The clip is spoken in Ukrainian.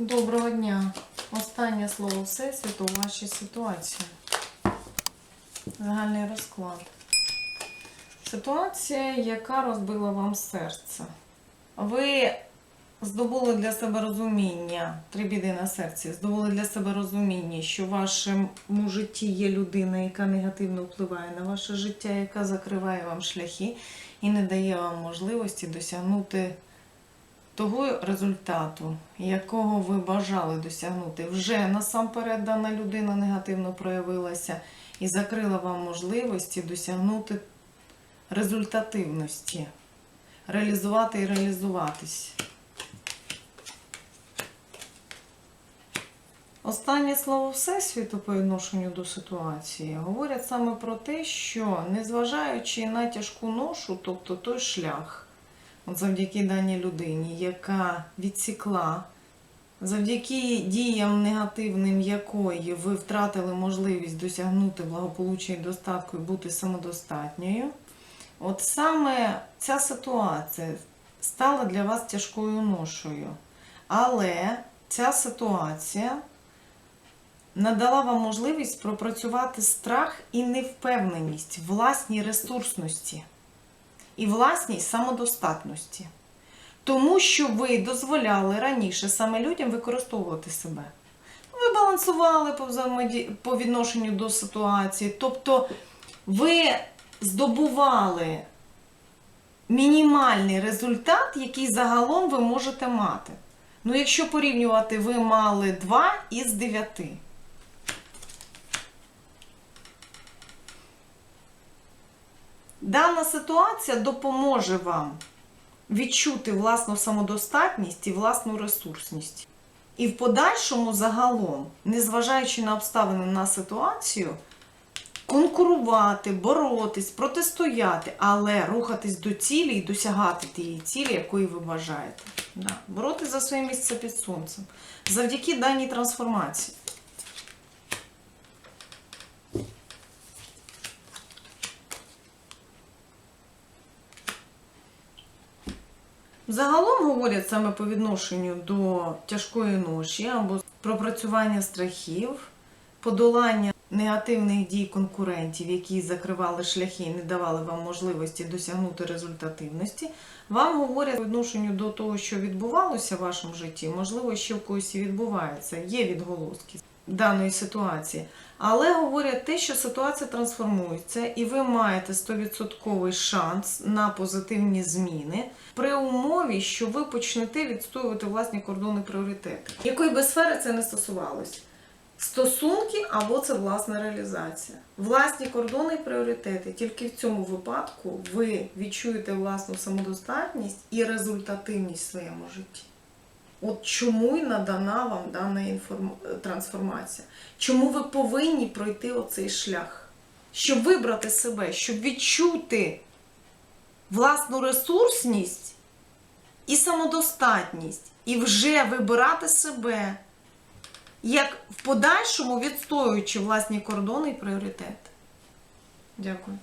Доброго дня. Останнє слово Всесвіту у вашій ситуації. Загальний розклад. Ситуація, яка розбила вам серце. Ви здобули для себе розуміння, три біди на серці, здобули для себе розуміння, що в вашому житті є людина, яка негативно впливає на ваше життя, яка закриває вам шляхи і не дає вам можливості досягнути того результату, якого ви бажали досягнути. Вже насамперед дана людина негативно проявилася і закрила вам можливості досягнути результативності, реалізувати і реалізуватись. Останнє слово Всесвіту по відношенню до ситуації говорять саме про те, що незважаючи на тяжку ношу, тобто той шлях, от завдяки даній людині, яка відсікла, завдяки діям негативним якої ви втратили можливість досягнути благополуччя і достатку і бути самодостатньою, от саме ця ситуація стала для вас тяжкою ношою. Але ця ситуація надала вам можливість пропрацювати страх і невпевненість власній ресурсності і власній самодостатності. Тому що ви дозволяли раніше саме людям використовувати себе. Ви балансували по, відношенню до ситуації, тобто ви здобували мінімальний результат, який загалом ви можете мати. Ну, якщо порівнювати, ви мали 2 із 9. Дана ситуація допоможе вам відчути власну самодостатність і власну ресурсність. І в подальшому загалом, незважаючи на обставини на ситуацію, конкурувати, боротись, протистояти, але рухатись до цілі і досягати тієї цілі, якої ви бажаєте. Да. Боротись за своє місце під сонцем. Завдяки даній трансформації. Загалом говорять саме по відношенню до тяжкої ноші або пропрацювання страхів, подолання негативних дій конкурентів, які закривали шляхи і не давали вам можливості досягнути результативності. Вам говорять по відношенню до того, що відбувалося в вашому житті, можливо, ще в когось і відбувається, є відголоски даної ситуації. Але говорять те, що ситуація трансформується, і ви маєте 100% шанс на позитивні зміни при умові, що ви почнете відстоювати власні кордони пріоритети. Якої би сфери це не стосувалось. Стосунки або це власна реалізація. Власні кордони і пріоритети. Тільки в цьому випадку ви відчуєте власну самодостатність і результативність в своєму житті. От чому й надана вам дана інформ... трансформація? Чому ви повинні пройти оцей шлях? Щоб вибрати себе, щоб відчути власну ресурсність і самодостатність, і вже вибирати себе, як в подальшому відстоюючи власні кордони і пріоритети. Дякую.